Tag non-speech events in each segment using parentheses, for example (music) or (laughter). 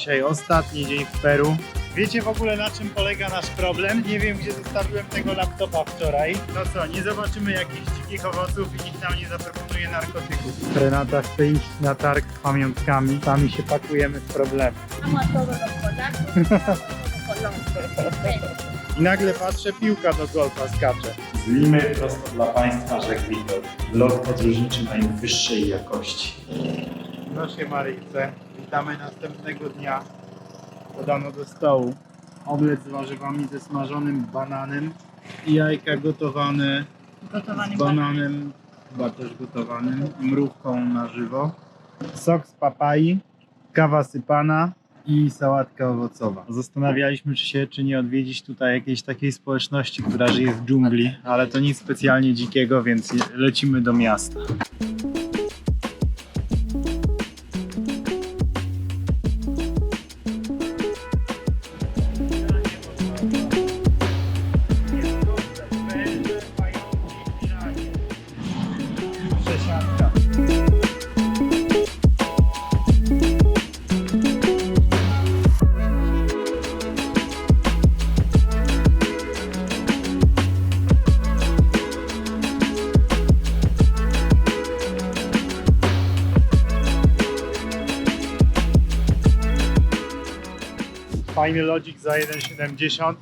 Dzisiaj ostatni dzień w Peru. Wiecie w ogóle na czym polega nasz problem? Nie wiem gdzie zostawiłem tego laptopa wczoraj. No co, nie zobaczymy jakichś dzikich owoców i nikt nam nie zaproponuje narkotyków. Renata chce iść na targ z pamiątkami. Sami się pakujemy w problemy. Amo a todos los polacos, amo a todos Colombia. I nagle patrzę, piłka do golfa skacze. Z Limy prosto dla Państwa rzekł Witold. Vlog podróżniczy najwyższej jakości. No się Maryjce, witamy następnego dnia. Podano do stołu omlet z warzywami ze smażonym bananem i jajka gotowane Gotowany z bananem, chyba też gotowanym, mrówką na żywo. Sok z papai, kawa sypana i sałatka owocowa. Zastanawialiśmy się, czy nie odwiedzić tutaj jakiejś takiej społeczności, która żyje w dżungli, ale to nic specjalnie dzikiego, więc lecimy do miasta. Fajny lodzik za 1,70.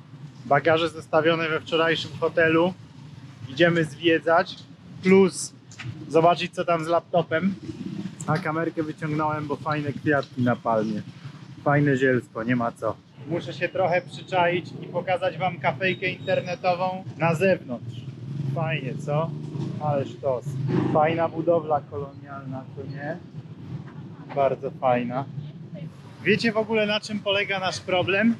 Bagaże zostawione we wczorajszym hotelu. Idziemy zwiedzać. Plus zobaczyć co tam z laptopem. A kamerkę wyciągnąłem, bo fajne kwiatki na palmie. Fajne zielsko, nie ma co. Muszę się trochę przyczaić i pokazać wam kafejkę internetową na zewnątrz. Fajnie, co? Ale sztos. Fajna budowla kolonialna, to nie? Bardzo fajna. Wiecie w ogóle na czym polega nasz problem?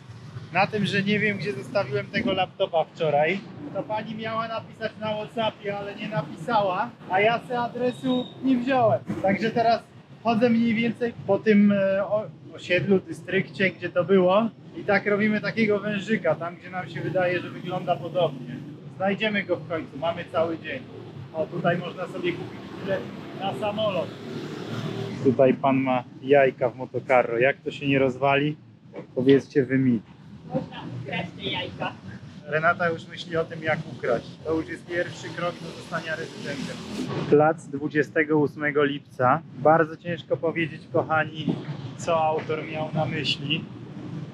Na tym, że nie wiem gdzie zostawiłem tego laptopa wczoraj. To pani miała napisać na Whatsappie, ale nie napisała, a ja se adresu nie wziąłem. Także teraz chodzę mniej więcej po tym e, osiedlu, dystrykcie, gdzie to było i tak robimy takiego wężyka, tam gdzie nam się wydaje, że wygląda podobnie. Znajdziemy go w końcu, mamy cały dzień. O, tutaj można sobie kupić bilet na samolot. Tutaj pan ma jajka w motocarro. Jak to się nie rozwali? Powiedzcie wy mi. Można ukraść te jajka. Renata już myśli o tym, jak ukraść. To już jest pierwszy krok do zostania rezydentem. Plac 28 lipca. Bardzo ciężko powiedzieć, kochani, co autor miał na myśli.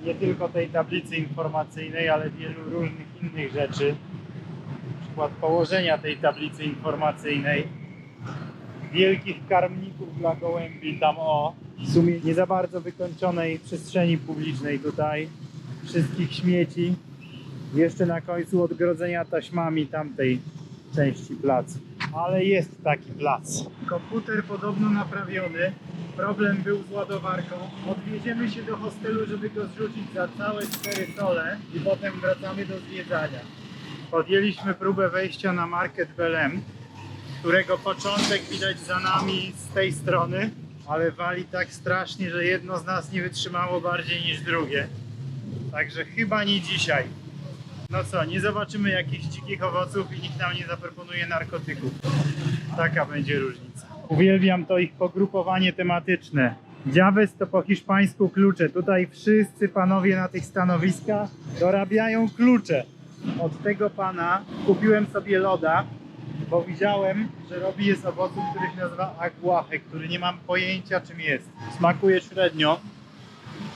Nie tylko tej tablicy informacyjnej, ale wielu różnych innych rzeczy. Na przykład położenia tej tablicy informacyjnej. Wielkich karmników dla gołębi tam o. W sumie nie za bardzo wykończonej przestrzeni publicznej tutaj. Wszystkich śmieci. Jeszcze na końcu odgrodzenia taśmami tamtej części placu. Ale jest taki plac. Komputer podobno naprawiony. Problem był z ładowarką. Odwieziemy się do hostelu, żeby go zrzucić za całe cztery sole i potem wracamy do zwiedzania. Podjęliśmy próbę wejścia na Market Belem, którego początek widać za nami z tej strony, ale wali tak strasznie, że jedno z nas nie wytrzymało bardziej niż drugie. Także chyba nie dzisiaj. No co, nie zobaczymy jakichś dzikich owoców i nikt nam nie zaproponuje narkotyków. Taka będzie różnica. Uwielbiam to ich pogrupowanie tematyczne. Dziawes to po hiszpańsku klucze. Tutaj wszyscy panowie na tych stanowiskach dorabiają klucze. Od tego pana kupiłem sobie loda, bo widziałem, że robi je z owoców, który się nazywa aguache, który nie mam pojęcia czym jest. Smakuje średnio,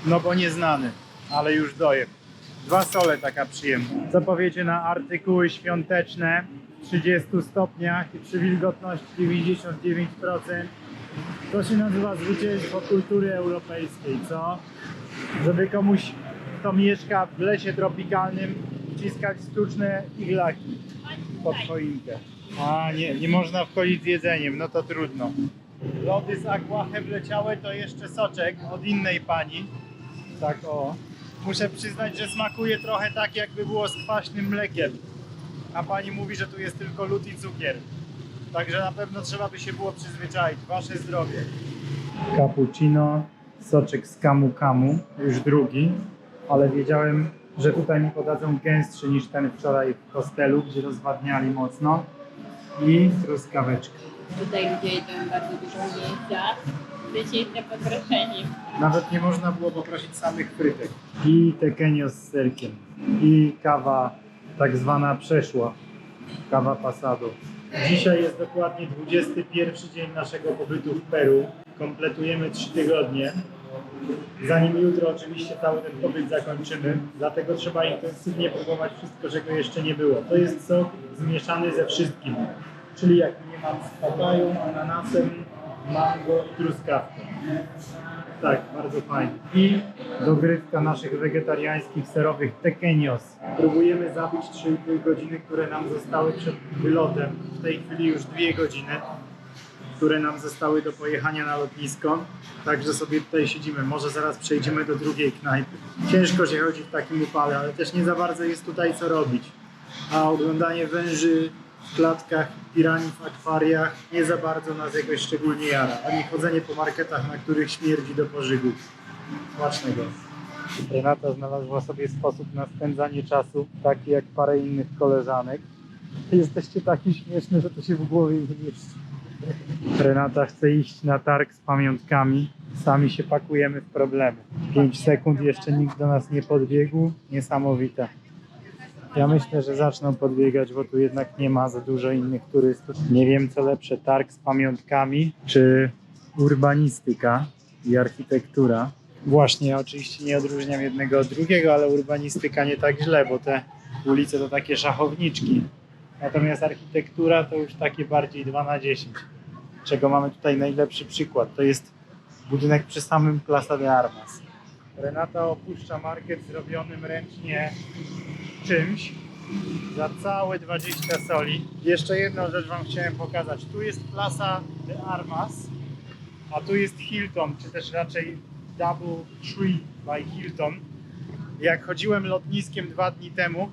no bo nieznany, ale już dojem. Dwa sole taka przyjemna. Co powiecie na artykuły świąteczne w 30 stopniach i przy wilgotności 99%? To się nazywa zwycięstwo kultury europejskiej, co? Żeby komuś, kto mieszka w lesie tropikalnym, wciskać sztuczne iglaki pod choinkę. A nie, nie można wchodzić z jedzeniem, no to trudno. Lody z aguachem wleciały, to jeszcze soczek od innej pani. Tak o. Muszę przyznać, że smakuje trochę tak, jakby było z kwaśnym mlekiem. A pani mówi, że tu jest tylko lód i cukier. Także na pewno trzeba by się było przyzwyczaić. Wasze zdrowie. Cappuccino, soczek z kamu kamu, już drugi, ale wiedziałem, że tutaj mi podadzą gęstszy niż ten wczoraj w hostelu, gdzie rozwadniali mocno. I truskaweczka. Tutaj ludzie jedzą bardzo dużo mięsa. Wycięte poproszenie. Nawet nie można było poprosić samych frytek. I tekenio z serkiem. I kawa tak zwana przeszła. Kawa pasado. Dzisiaj jest dokładnie 21 dzień naszego pobytu w Peru. Kompletujemy 3 tygodnie. Zanim jutro oczywiście cały ten pobyt zakończymy, dlatego trzeba intensywnie próbować wszystko, czego jeszcze nie było. To jest sok zmieszany ze wszystkim, czyli jak nie mam z papają, ananasem, mango i truskawką. Tak, bardzo fajnie. I dogrywka naszych wegetariańskich serowych tequeños. Próbujemy zabić 3,5 godziny, które nam zostały przed wylotem. W tej chwili już 2 godziny, które nam zostały do pojechania na lotnisko. Także sobie tutaj siedzimy. Może zaraz przejdziemy do drugiej knajpy. Ciężko się chodzi w takim upale, ale też nie za bardzo jest tutaj co robić. A oglądanie węży w klatkach, piranii w akwariach nie za bardzo nas jakoś szczególnie jara. Ani chodzenie po marketach, na których śmierdzi do pożygu. Smacznego. Renata znalazła sobie sposób na spędzanie czasu, taki jak parę innych koleżanek. Jesteście taki śmieszny, że to się w głowie nie mieści. Renata chce iść na targ z pamiątkami. Sami się pakujemy w problemy. 5 sekund, jeszcze nikt do nas nie podbiegł. Niesamowite. Ja myślę, że zaczną podbiegać, bo tu jednak nie ma za dużo innych turystów. Nie wiem, co lepsze, targ z pamiątkami czy urbanistyka i architektura. Właśnie, ja oczywiście nie odróżniam jednego od drugiego, ale urbanistyka nie tak źle, bo te ulice to takie szachowniczki. Natomiast architektura to już takie bardziej 2 na 10. Czego mamy tutaj najlepszy przykład? To jest budynek przy samym Plaza de Armas. Renata opuszcza market zrobionym ręcznie czymś za całe 20 soli. Jeszcze jedną rzecz Wam chciałem pokazać. Tu jest Plaza de Armas, a tu jest Hilton, czy też raczej Double Tree by Hilton. Jak chodziłem lotniskiem dwa dni temu,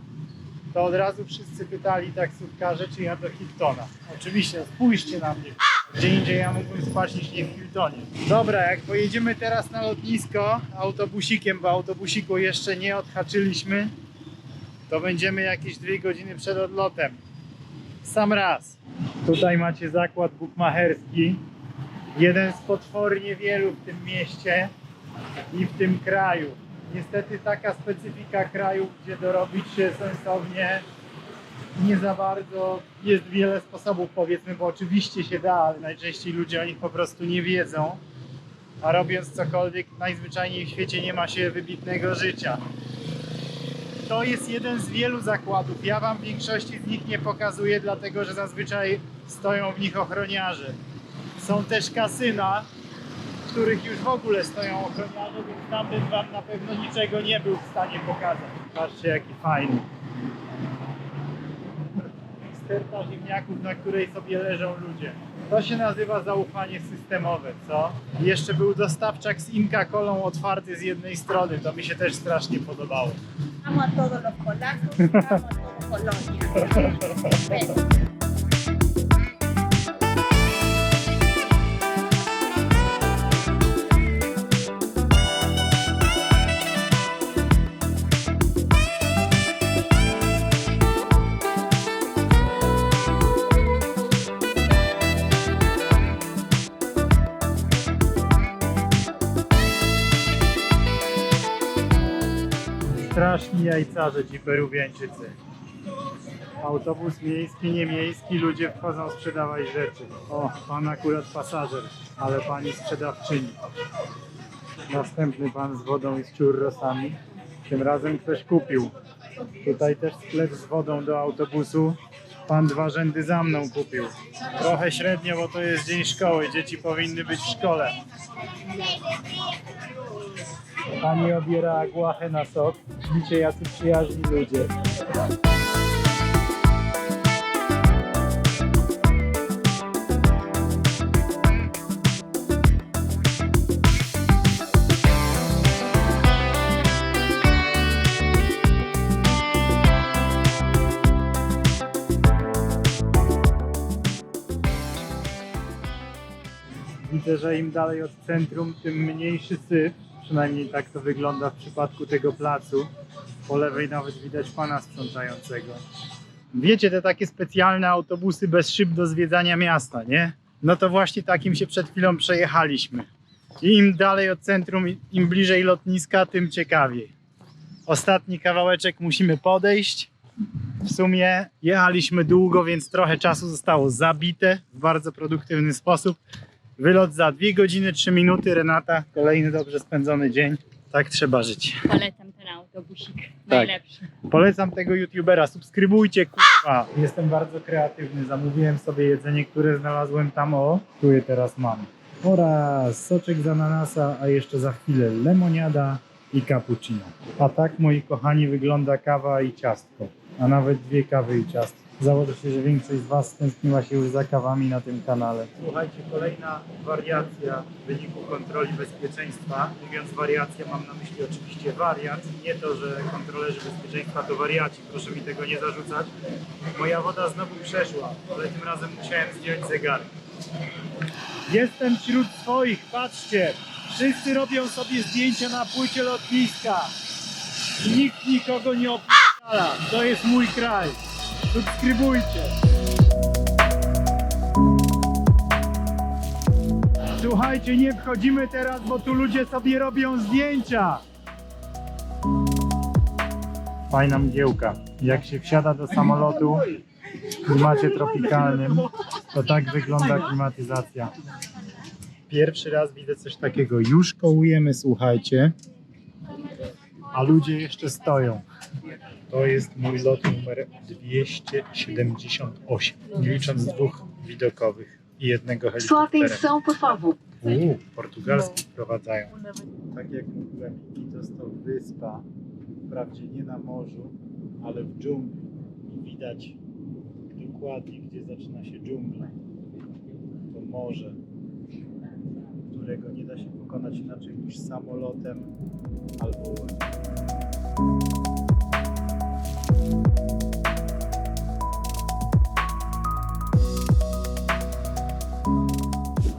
to od razu wszyscy pytali taksówkarze, czy ja do Hiltona. Oczywiście, spójrzcie na mnie. Gdzie indziej ja mógłbym spać niż nie w Hiltonie. Dobra, jak pojedziemy teraz na lotnisko autobusikiem, bo autobusiku jeszcze nie odhaczyliśmy, to będziemy jakieś dwie godziny przed odlotem. Sam raz. Tutaj macie zakład bukmacherski. Jeden z potwornie wielu w tym mieście i w tym kraju. Niestety taka specyfika kraju, gdzie dorobić się sensownie nie za bardzo jest wiele sposobów powiedzmy, bo oczywiście się da, ale najczęściej ludzie o nich po prostu nie wiedzą. A robiąc cokolwiek najzwyczajniej w świecie nie ma się wybitnego życia. To jest jeden z wielu zakładów. Ja Wam większości z nich nie pokazuję, dlatego że zazwyczaj stoją w nich ochroniarze. Są też kasyna, których już w ogóle stoją ochroniarze, więc tam bym Wam na pewno niczego nie był w stanie pokazać. Patrzcie jaki fajny. Sterta ziemniaków, na której sobie leżą ludzie. To się nazywa zaufanie systemowe, co? I Jeszcze był dostawczak z Inka Kolą otwarty z jednej strony, to mi się też strasznie podobało. Amo a todos los polacos, amo a toda Colonia. (laughs) jajcarze ci peruwiańczycy. Autobus miejski, niemiejski, ludzie wchodzą sprzedawać rzeczy. O, pan akurat pasażer, ale pani sprzedawczyni. Następny pan z wodą i z churrosami. Tym razem ktoś kupił. Tutaj też sklep z wodą do autobusu. Pan dwa rzędy za mną kupił. Trochę średnio, bo to jest dzień szkoły. Dzieci powinny być w szkole. Pani obiera agłachę na sok. Widzicie, jacy przyjaźni ludzie. Że im dalej od centrum, tym mniejszy syf. Przynajmniej tak to wygląda w przypadku tego placu. Po lewej nawet widać pana sprzątającego. Wiecie, te takie specjalne autobusy bez szyb do zwiedzania miasta, nie? No to właśnie takim się przed chwilą przejechaliśmy. I im dalej od centrum, im bliżej lotniska, tym ciekawiej. Ostatni kawałeczek musimy podejść. W sumie jechaliśmy długo, więc trochę czasu zostało zabite w bardzo produktywny sposób. Wylot za 2 godziny 3 minuty. Renata, kolejny dobrze spędzony dzień. Tak trzeba żyć. Polecam ten autobusik. Tak. Najlepszy. Polecam tego youtubera, subskrybujcie, kurwa. Jestem bardzo kreatywny, zamówiłem sobie jedzenie, które znalazłem tam, o, tu je teraz mam. Oraz soczek z ananasa, a jeszcze za chwilę lemoniada i cappuccino. A tak, moi kochani, wygląda kawa i ciastko, a nawet dwie kawy i ciastko. Założę się, że większość z Was stęskniła się już za kawami na tym kanale. Słuchajcie, kolejna wariacja w wyniku kontroli bezpieczeństwa. Mówiąc wariacja, mam na myśli oczywiście wariat. Nie to, że kontrolerzy bezpieczeństwa to wariaci, proszę mi tego nie zarzucać. Moja woda znowu przeszła, ale tym razem musiałem zdjąć zegarek. Jestem wśród swoich, patrzcie! Wszyscy robią sobie zdjęcia na płycie lotniska. Nikt nikogo nie opala. To jest mój kraj. Subskrybujcie. Słuchajcie, nie wchodzimy teraz, bo tu ludzie sobie robią zdjęcia. Fajna mgiełka. Jak się wsiada do samolotu w klimacie tropikalnym, to tak wygląda klimatyzacja. Pierwszy raz widzę coś takiego. Już kołujemy, słuchajcie, a ludzie jeszcze stoją. To jest mój lot numer 278, nie licząc dwóch widokowych i jednego Sua helikoptera. atenção, por favor. Uuu, portugalski wprowadzają. Tak jak mówiłem, Iquitos to wyspa, wprawdzie nie na morzu, ale w dżungli. I widać dokładnie, gdzie zaczyna się dżungla. To morze, którego nie da się pokonać inaczej niż samolotem albo.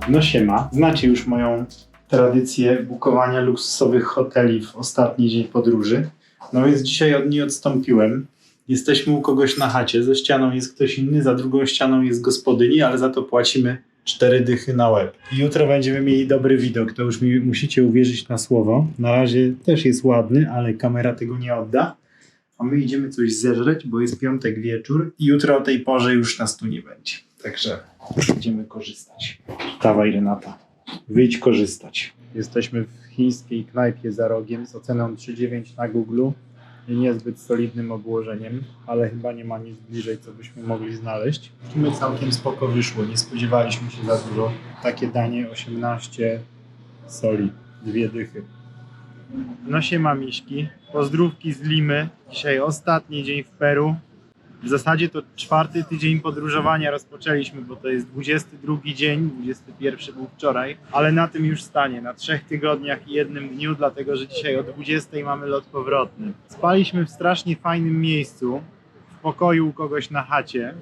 No siema, znacie już moją tradycję bukowania luksusowych hoteli w ostatni dzień podróży. No więc dzisiaj od niej odstąpiłem. Jesteśmy u kogoś na chacie, ze ścianą jest ktoś inny, za drugą ścianą jest gospodyni, ale za to płacimy cztery dychy na łeb. I jutro będziemy mieli dobry widok, to już mi musicie uwierzyć na słowo. Na razie też jest ładny, ale kamera tego nie odda. A my idziemy coś zeżreć, bo jest piątek wieczór i jutro o tej porze już nas tu nie będzie. Także idziemy korzystać. Dawaj Renata, wyjdź korzystać. Jesteśmy w chińskiej knajpie za rogiem z oceną 3,9 na Google niezbyt solidnym obłożeniem, ale chyba nie ma nic bliżej, co byśmy mogli znaleźć. Sumie całkiem spoko wyszło, nie spodziewaliśmy się za dużo. Takie danie 18 soli, dwie dychy. No siema miśki, pozdrówki z Limy. Dzisiaj ostatni dzień w Peru. W zasadzie to czwarty tydzień podróżowania rozpoczęliśmy, bo to jest 22 dzień, 21 był wczoraj, ale na tym już stanie, na trzech tygodniach i jednym dniu, dlatego że dzisiaj o 20 mamy lot powrotny. Spaliśmy w strasznie fajnym miejscu, w pokoju u kogoś na chacie.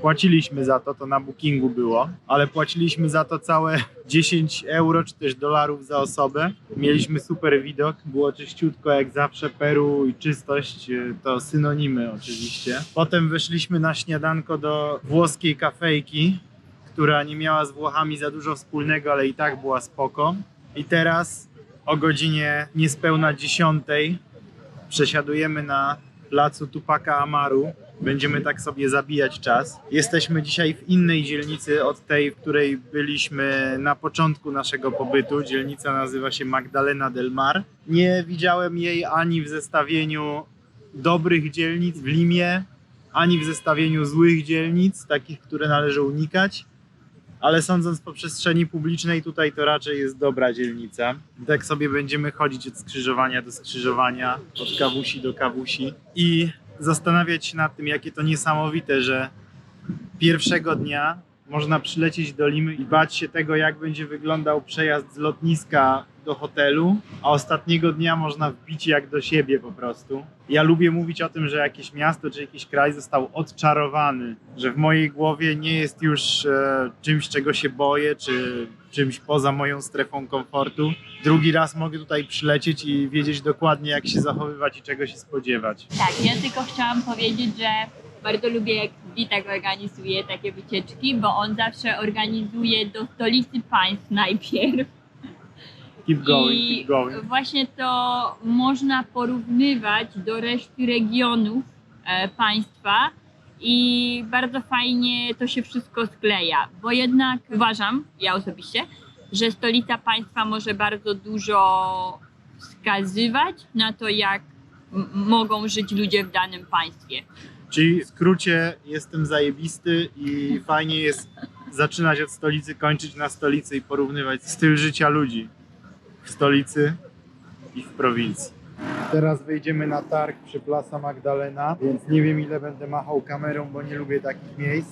Płaciliśmy za to, to na bookingu było, ale płaciliśmy za to całe (laughs) 10 euro czy też dolarów za osobę. Mieliśmy super widok, było czyściutko jak zawsze. Peru i czystość e, to synonimy oczywiście. Potem weszliśmy na śniadanko do włoskiej kafejki, która nie miała z Włochami za dużo wspólnego, ale i tak była spoko. I teraz o godzinie niespełna 10 przesiadujemy na placu Tupaka Amaru. Będziemy tak sobie zabijać czas. Jesteśmy dzisiaj w innej dzielnicy od tej, w której byliśmy na początku naszego pobytu. Dzielnica nazywa się Magdalena del Mar. Nie widziałem jej ani w zestawieniu dobrych dzielnic w Limie, ani w zestawieniu złych dzielnic, takich, które należy unikać. Ale sądząc po przestrzeni publicznej, tutaj to raczej jest dobra dzielnica. Tak sobie będziemy chodzić od skrzyżowania do skrzyżowania, od kawusi do kawusi i zastanawiać się nad tym, jakie to niesamowite, że pierwszego dnia można przylecieć do Limy i bać się tego, jak będzie wyglądał przejazd z lotniska do hotelu, a ostatniego dnia można wbić jak do siebie po prostu. Ja lubię mówić o tym, że jakieś miasto czy jakiś kraj został odczarowany, że w mojej głowie nie jest już e, czymś, czego się boję, czy czymś poza moją strefą komfortu. Drugi raz mogę tutaj przylecieć i wiedzieć dokładnie, jak się zachowywać i czego się spodziewać. Tak, ja tylko chciałam powiedzieć, że bardzo lubię jak Witek organizuje takie wycieczki, bo on zawsze organizuje do stolicy państw najpierw. Keep going, I keep going. właśnie to można porównywać do reszty regionów e, państwa i bardzo fajnie to się wszystko skleja, bo jednak uważam, ja osobiście, że stolica państwa może bardzo dużo wskazywać na to, jak mogą żyć ludzie w danym państwie. Czyli w skrócie jestem zajebisty i fajnie jest zaczynać od stolicy, kończyć na stolicy i porównywać styl życia ludzi w stolicy i w prowincji. Teraz wejdziemy na targ przy Plaza Magdalena, więc nie wiem ile będę machał kamerą, bo nie lubię takich miejsc.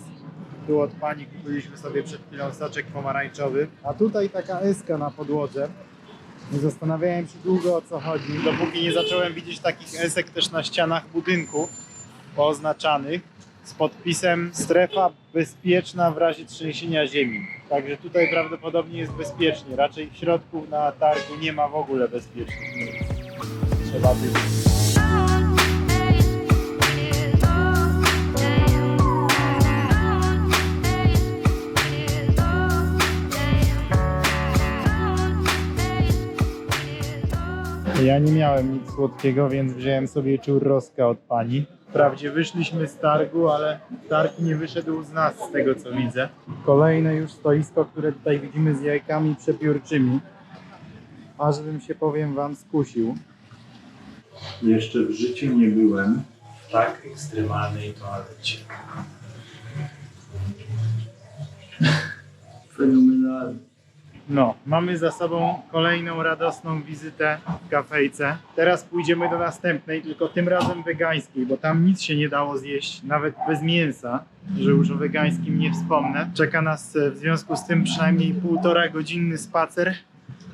Tu od pani kupiliśmy sobie przed chwilą soczek pomarańczowy, a tutaj taka eska na podłodze. Zastanawiałem się długo o co chodzi, dopóki nie zacząłem widzieć takich esek też na ścianach budynków pooznaczanych z podpisem strefa bezpieczna w razie trzęsienia ziemi. Także tutaj prawdopodobnie jest bezpiecznie. Raczej w środku na targu nie ma w ogóle bezpiecznych miejsc. Trzeba być. Ja nie miałem nic słodkiego, więc wziąłem sobie churroskę od pani. Wprawdzie wyszliśmy z targu, ale targ nie wyszedł z nas, z tego co widzę. Kolejne już stoisko, które tutaj widzimy z jajkami przepiórczymi. Aż bym się, powiem wam, skusił. Jeszcze w życiu nie byłem w tak ekstremalnej toalecie. Fenomenalny. No, mamy za sobą kolejną radosną wizytę w kafejce. Teraz pójdziemy do następnej, tylko tym razem wegańskiej, bo tam nic się nie dało zjeść, nawet bez mięsa, że już o wegańskim nie wspomnę. Czeka nas e, w związku z tym przynajmniej półtora godzinny spacer.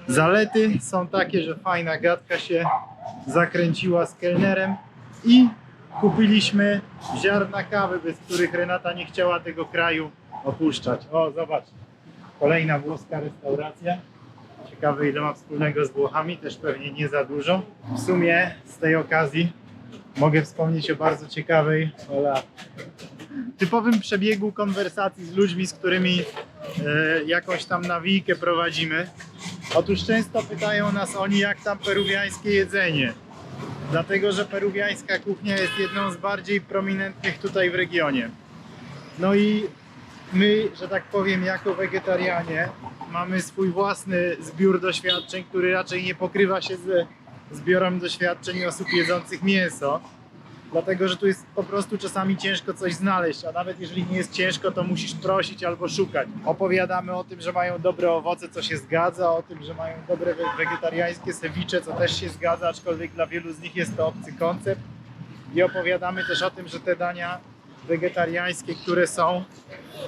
Zalety są takie, że fajna gadka się zakręciła z kelnerem i kupiliśmy ziarna kawy, bez których Renata nie chciała tego kraju opuszczać. O, zobacz. Kolejna włoska restauracja. Ciekawe ile ma wspólnego z Włochami, też pewnie nie za dużo. W sumie z tej okazji mogę wspomnieć o bardzo ciekawej, ola, typowym przebiegu konwersacji z ludźmi, z którymi e, jakąś tam nawijkę prowadzimy. Otóż często pytają nas oni, jak tam peruwiańskie jedzenie. Dlatego, że peruwiańska kuchnia jest jedną z bardziej prominentnych tutaj w regionie. No i my, że tak powiem, jako wegetarianie mamy swój własny zbiór doświadczeń, który raczej nie pokrywa się z zbiorem doświadczeń osób jedzących mięso. Dlatego, że tu jest po prostu czasami ciężko coś znaleźć, a nawet jeżeli nie jest ciężko, to musisz prosić albo szukać. Opowiadamy o tym, że mają dobre owoce, co się zgadza, o tym, że mają dobre we- wegetariańskie ceviche, co też się zgadza, aczkolwiek dla wielu z nich jest to obcy koncept. I opowiadamy też o tym, że te dania wegetariańskie, które są,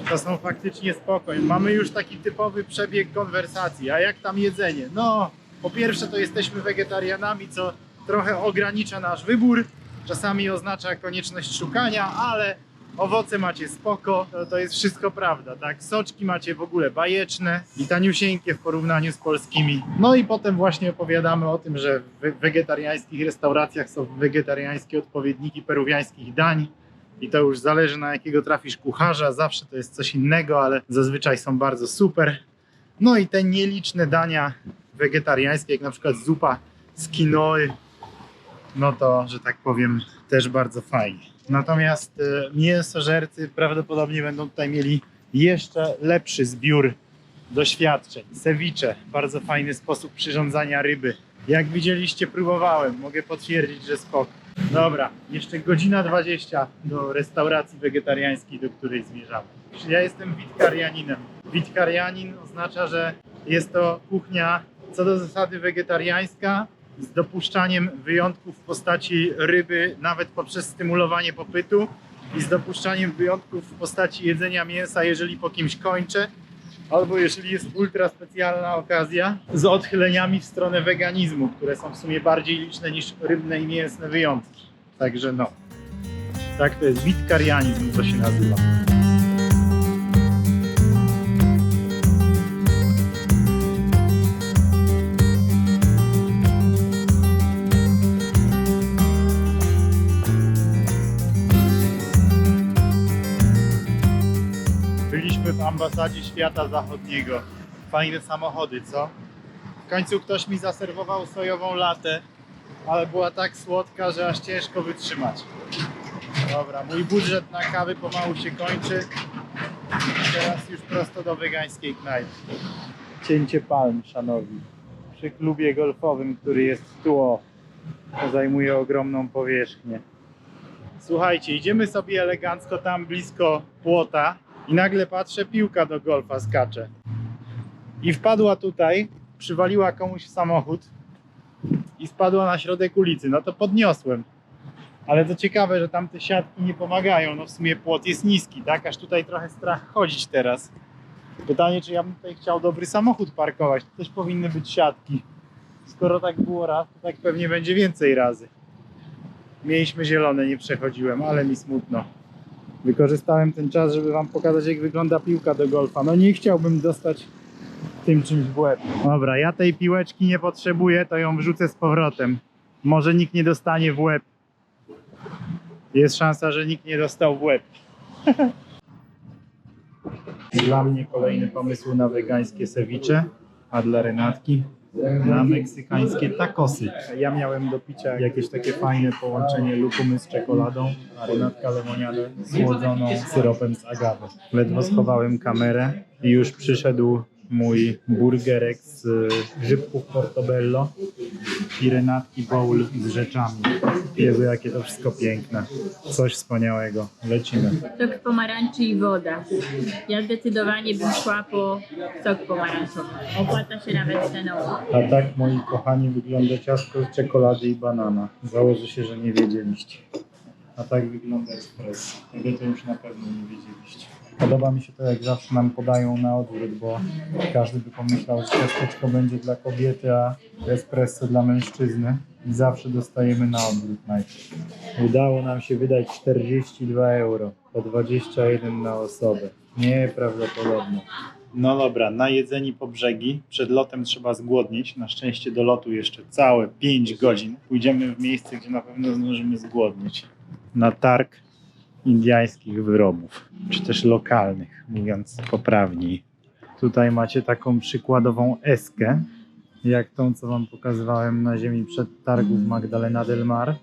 to są faktycznie spokojne. Mamy już taki typowy przebieg konwersacji. A jak tam jedzenie? No, po pierwsze to jesteśmy wegetarianami, co trochę ogranicza nasz wybór. Czasami oznacza konieczność szukania, ale owoce macie spoko, to, to jest wszystko prawda, tak? Soczki macie w ogóle bajeczne i taniusieńkie w porównaniu z polskimi. No i potem właśnie opowiadamy o tym, że w wegetariańskich restauracjach są wegetariańskie odpowiedniki peruwiańskich dań. I to już zależy na jakiego trafisz kucharza, zawsze to jest coś innego, ale zazwyczaj są bardzo super. No i te nieliczne dania wegetariańskie, jak na przykład zupa z quinoi, no to, że tak powiem, też bardzo fajnie. Natomiast e, mięsożercy prawdopodobnie będą tutaj mieli jeszcze lepszy zbiór doświadczeń. Ceviche, bardzo fajny sposób przyrządzania ryby. Jak widzieliście, próbowałem, mogę potwierdzić, że spoko. Dobra, jeszcze godzina 20 do restauracji wegetariańskiej, do której zmierzamy. Ja jestem witkarianinem. Witkarianin oznacza, że jest to kuchnia co do zasady wegetariańska z dopuszczaniem wyjątków w postaci ryby, nawet poprzez stymulowanie popytu i z dopuszczaniem wyjątków w postaci jedzenia mięsa, jeżeli po kimś kończę, albo jeżeli jest ultra specjalna okazja, z odchyleniami w stronę weganizmu, które są w sumie bardziej liczne niż rybne i mięsne wyjątki. Także no, tak to jest witkarianizm, to się nazywa. Ambasadzie świata zachodniego. Fajne samochody, co? końcu ktoś mi zaserwował sojową latę, ale była tak słodka, że aż ciężko wytrzymać. Dobra, mój budżet na kawy pomału się kończy. Teraz już prosto do wegańskiej knajpy. Cięcie palm, szanowni. Przy klubie golfowym, który jest tu, o, to zajmuje ogromną powierzchnię. Słuchajcie, idziemy sobie elegancko tam blisko płota i nagle patrzę, piłka do golfa skacze. I wpadła tutaj, przywaliła komuś w samochód i spadła na środek ulicy. No to podniosłem. Ale to ciekawe, że tam te siatki nie pomagają. No w sumie płot jest niski, tak? Aż tutaj trochę strach chodzić teraz. Pytanie, czy ja bym tutaj chciał dobry samochód parkować. To też powinny być siatki. Skoro tak było raz, to tak pewnie będzie więcej razy. Mieliśmy zielone, nie przechodziłem, ale mi smutno. Wykorzystałem ten czas, żeby wam pokazać, jak wygląda piłka do golfa. No nie chciałbym dostać tym czymś w łeb. Dobra, ja tej piłeczki nie potrzebuję, to ją wrzucę z powrotem. Może nikt nie dostanie w łeb. Jest szansa, że nikt nie dostał w łeb. (laughs) Dla mnie kolejny pomysł na wegańskie ceviche, a dla Renatki na meksykańskie tacosy. Ja miałem do picia jakieś takie fajne połączenie lukumy z czekoladą, a Renatka lemoniadę słodzoną syropem z agawy. Ledwo schowałem kamerę i już przyszedł mój burgerek z grzybków portobello i Renatki bowl z rzeczami. Jezu, jakie to wszystko piękne. Coś wspaniałego. Lecimy. Sok pomarańczy i woda. Ja zdecydowanie bym szła po sok pomarańczowy. Opłaca się nawet cenowo. A tak, moi kochani, wygląda ciastko z czekolady i banana. Założę się, że nie wiedzieliście. A tak wygląda espresso. Tego to już na pewno nie wiedzieliście. Podoba mi się to, jak zawsze nam podają na odwrót, bo każdy by pomyślał, że ciasteczko będzie dla kobiety, a espresso dla mężczyzny. I zawsze dostajemy na odwrót najpierw. Udało nam się wydać 42 euro. Po 21 na osobę. Nieprawdopodobne. No dobra, najedzeni po brzegi. Przed lotem trzeba zgłodnieć. Na szczęście do lotu jeszcze całe 5 godzin. Pójdziemy w miejsce, gdzie na pewno zdążymy zgłodnieć. Na targ indiańskich wyrobów, czy też lokalnych, mówiąc poprawniej. Tutaj macie taką przykładową eskę, jak tą, co Wam pokazywałem na ziemi przed targów Magdalena del Mar.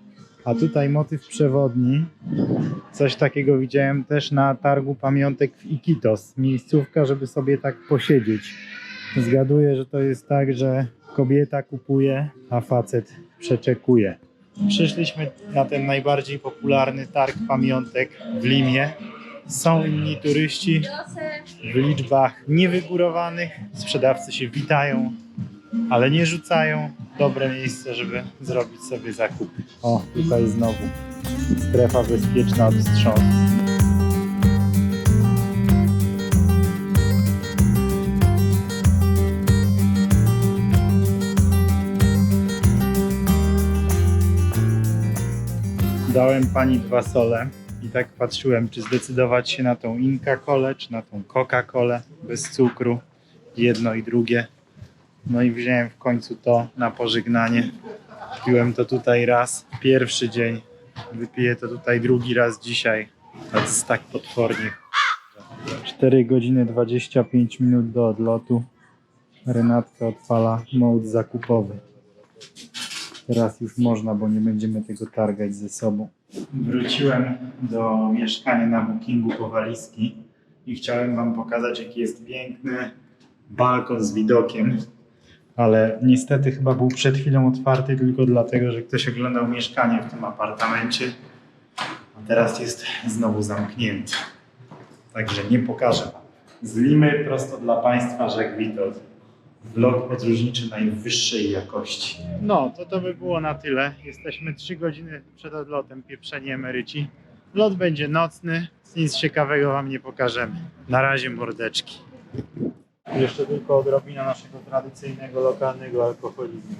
A tutaj motyw przewodni. Coś takiego widziałem też na targu pamiątek w Iquitos. Miejscówka, żeby sobie tak posiedzieć. Zgaduję, że to jest tak, że kobieta kupuje, a facet przeczekuje. Przyszliśmy na ten najbardziej popularny targ pamiątek w Limie. Są inni turyści w liczbach niewygórowanych. Sprzedawcy się witają, ale nie rzucają. Dobre miejsce, żeby zrobić sobie zakupy. O, tutaj znowu strefa bezpieczna od wstrząsu. Dałem pani dwa sole i tak patrzyłem, czy zdecydować się na tą Inca Colę, czy na tą Coca-Colę bez cukru. Jedno i drugie. No i wziąłem w końcu to na pożegnanie. Piłem to tutaj raz, pierwszy dzień. Wypiję to tutaj drugi raz dzisiaj. To jest tak potwornie. 4 godziny 25 minut do odlotu. Renatka odpala mode zakupowy. Teraz już można, bo nie będziemy tego targać ze sobą. Wróciłem do mieszkania na bookingu po walizki i chciałem Wam pokazać, jaki jest piękny balkon z widokiem. Ale niestety chyba był przed chwilą otwarty tylko dlatego, że ktoś oglądał mieszkanie w tym apartamencie. A teraz jest znowu zamknięty. Także nie pokażę Wam. Z Limy prosto dla Państwa Rzek Witold. Vlog podróżniczy najwyższej jakości. No, to to by było na tyle. Jesteśmy 3 godziny przed odlotem, pieprzeni emeryci. Lot będzie nocny, nic ciekawego Wam nie pokażemy. Na razie mordeczki. Jeszcze tylko odrobina naszego tradycyjnego, lokalnego alkoholizmu.